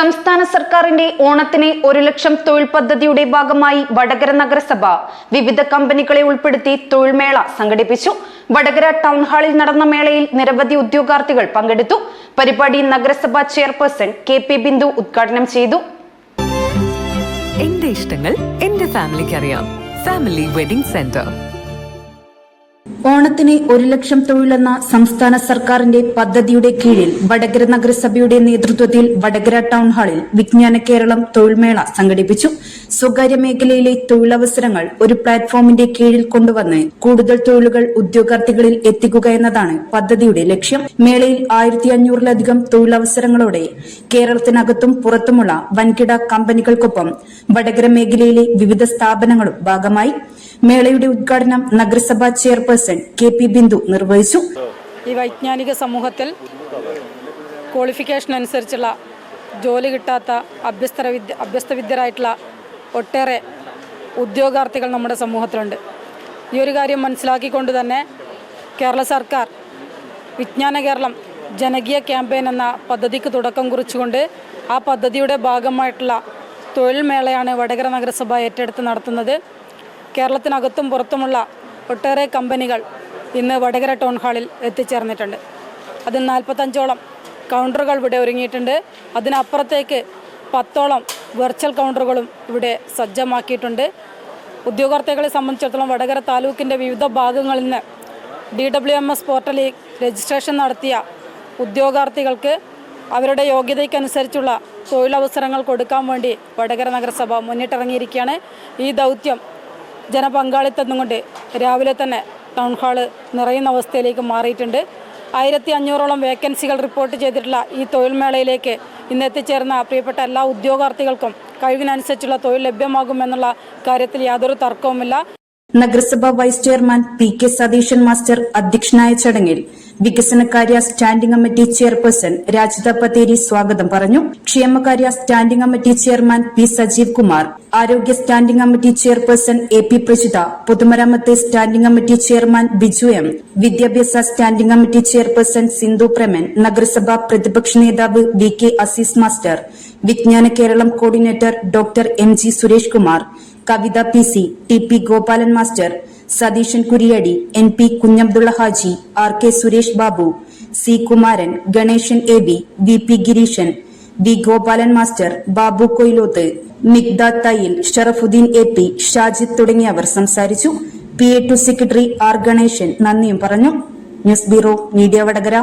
സംസ്ഥാന സർക്കാരിന്റെ ഓണത്തിന് ഒരു ലക്ഷം തൊഴിൽ പദ്ധതിയുടെ ഭാഗമായി വടകര നഗരസഭ വിവിധ കമ്പനികളെ ഉൾപ്പെടുത്തി തൊഴിൽമേള സംഘടിപ്പിച്ചു. വടകര ടൗൺ ഹാളിൽ നടന്ന മേളയിൽ നിരവധി ഉദ്യോഗാർത്ഥികൾ പങ്കെടുത്തു. പരിപാടി നഗരസഭ ചെയർപേഴ്സൺ കെ പി ബിന്ദു ഉദ്ഘാടനം ചെയ്തു. എന്റെ ഇഷ്ടങ്ങൾ എന്റെ ഫാമിലിക്ക് അറിയാം. Family wedding centre. ഓണത്തിന് ഒരു ലക്ഷം തൊഴിലെന്ന സംസ്ഥാന സർക്കാരിന്റെ പദ്ധതിയുടെ കീഴിൽ വടകര നഗരസഭയുടെ നേതൃത്വത്തിൽ വടകര ടൗൺ ഹാളിൽ വിജ്ഞാന കേരളം തൊഴിൽമേള സംഘടിപ്പിച്ചു. സ്വകാര്യ മേഖലയിലെ തൊഴിലവസരങ്ങൾ ഒരു പ്ലാറ്റ്ഫോമിന്റെ കീഴിൽ കൊണ്ടുവന്ന് കൂടുതൽ തൊഴിലുകൾ ഉദ്യോഗാർത്ഥികളിൽ എത്തിക്കുക എന്നതാണ് പദ്ധതിയുടെ ലക്ഷ്യം. മേളയിൽ ആയിരത്തി അഞ്ഞൂറിലധികം തൊഴിലവസരങ്ങളോടെ കേരളത്തിനകത്തും പുറത്തുമുള്ള വൻകിട കമ്പനികൾക്കൊപ്പം വടകര മേഖലയിലെ വിവിധ സ്ഥാപനങ്ങളും ഭാഗമായി. മേളയുടെ ഉദ്ഘാടനം നഗരസഭാ ചെയർപേഴ്സൺ കെ പി ബിന്ദു നിർവഹിച്ചു. ഈ വൈജ്ഞാനിക സമൂഹത്തിൽ ക്വാളിഫിക്കേഷൻ അനുസരിച്ചുള്ള ജോലി കിട്ടാത്ത അഭ്യസ്തര വിദ്യ അഭ്യസ്തവിദ്യരായിട്ടുള്ള ഒട്ടേറെ ഉദ്യോഗാർത്ഥികൾ നമ്മുടെ സമൂഹത്തിലുണ്ട്. ഈ ഒരു കാര്യം മനസ്സിലാക്കിക്കൊണ്ട് തന്നെ കേരള സർക്കാർ വിജ്ഞാന കേരളം ജനകീയ ക്യാമ്പയിൻ എന്ന പദ്ധതിക്ക് തുടക്കം കുറിച്ചുകൊണ്ട് ആ പദ്ധതിയുടെ ഭാഗമായിട്ടുള്ള തൊഴിൽ മേളയാണ് വടകര നഗരസഭ ഏറ്റെടുത്ത് നടത്തുന്നത്. കേരളത്തിനകത്തും പുറത്തുമുള്ള ഒട്ടേറെ കമ്പനികൾ ഇന്ന് വടകര ടൗൺ ഹാളിൽ എത്തിച്ചേർന്നിട്ടുണ്ട്. അത് നാൽപ്പത്തഞ്ചോളം കൗണ്ടറുകൾ ഇവിടെ ഒരുങ്ങിയിട്ടുണ്ട്. അതിനപ്പുറത്തേക്ക് പത്തോളം വെർച്വൽ കൗണ്ടറുകളും ഇവിടെ സജ്ജമാക്കിയിട്ടുണ്ട്. ഉദ്യോഗാർത്ഥികളെ സംബന്ധിച്ചിടത്തോളം വടകര താലൂക്കിന്റെ വിവിധ ഭാഗങ്ങളിൽ നിന്ന് ഡി ഡബ്ല്യു എം എസ് പോർട്ടലിൽ രജിസ്ട്രേഷൻ നടത്തിയ ഉദ്യോഗാർത്ഥികൾക്ക് അവരുടെ യോഗ്യതയ്ക്കനുസരിച്ചുള്ള തൊഴിലവസരങ്ങൾ കൊടുക്കാൻ വേണ്ടി വടകര നഗരസഭ മുന്നിട്ടിറങ്ങിയിരിക്കുകയാണ്. ഈ ദൗത്യം ജനപങ്കാളിത്തം കൊണ്ട് രാവിലെ തന്നെ ടൗൺ ഹാൾ നിറയുന്ന അവസ്ഥയിലേക്ക് മാറിയിട്ടുണ്ട്. ആയിരത്തി അഞ്ഞൂറോളം വേക്കൻസികൾ റിപ്പോർട്ട് ചെയ്തിട്ടുള്ള ഈ തൊഴിൽ മേളയിലേക്ക് ഇന്ന് എത്തിച്ചേർന്ന പ്രിയപ്പെട്ട എല്ലാ ഉദ്യോഗാർത്ഥികൾക്കും കഴിവിനനുസരിച്ചുള്ള തൊഴിൽ ലഭ്യമാകുമെന്നുള്ള കാര്യത്തിൽ യാതൊരു തർക്കവുമില്ല. നഗരസഭ vice chairman P K Satheesan master അധ്യക്ഷനായ ചടങ്ങിൽ വികസനകാര്യ standing committee chairperson Rajitha Patheri സ്വാഗതം പറഞ്ഞു. ക്ഷേമകാര്യ standing committee chairman P Sajeev Kumar ആരോഗ്യ standing committee chairperson A P Prajitha പൊതുമരാമത്ത് standing committee chairman Biju M വിദ്യാഭ്യാസ standing committee chairperson Sindhu Praman നഗരസഭാ പ്രതിപക്ഷ നേതാവ് V K Azeez master Vijnana Keralam coordinator doctor M G Suresh Kumar Kavitha P C T P Gopalan master Satheesan Kuriyadi N P Kunhabdulla Haji R K Suresh Babu C Kumaran Ganesan A B V P Gireesan V Gopalan master Babu Koyiloth Migdad Thayyil Sharafuddin A P Shajid തുടങ്ങിയവർ സംസാരിച്ചു. P A to secretary R Ganesan നന്ദിയും പറഞ്ഞു. News bureau media Vadakara.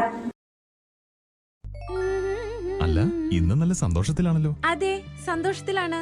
അല്ല ഇന്ന് നല്ല സന്തോഷത്തിലാണല്ലോ. അതെ സന്തോഷത്തിലാണ്.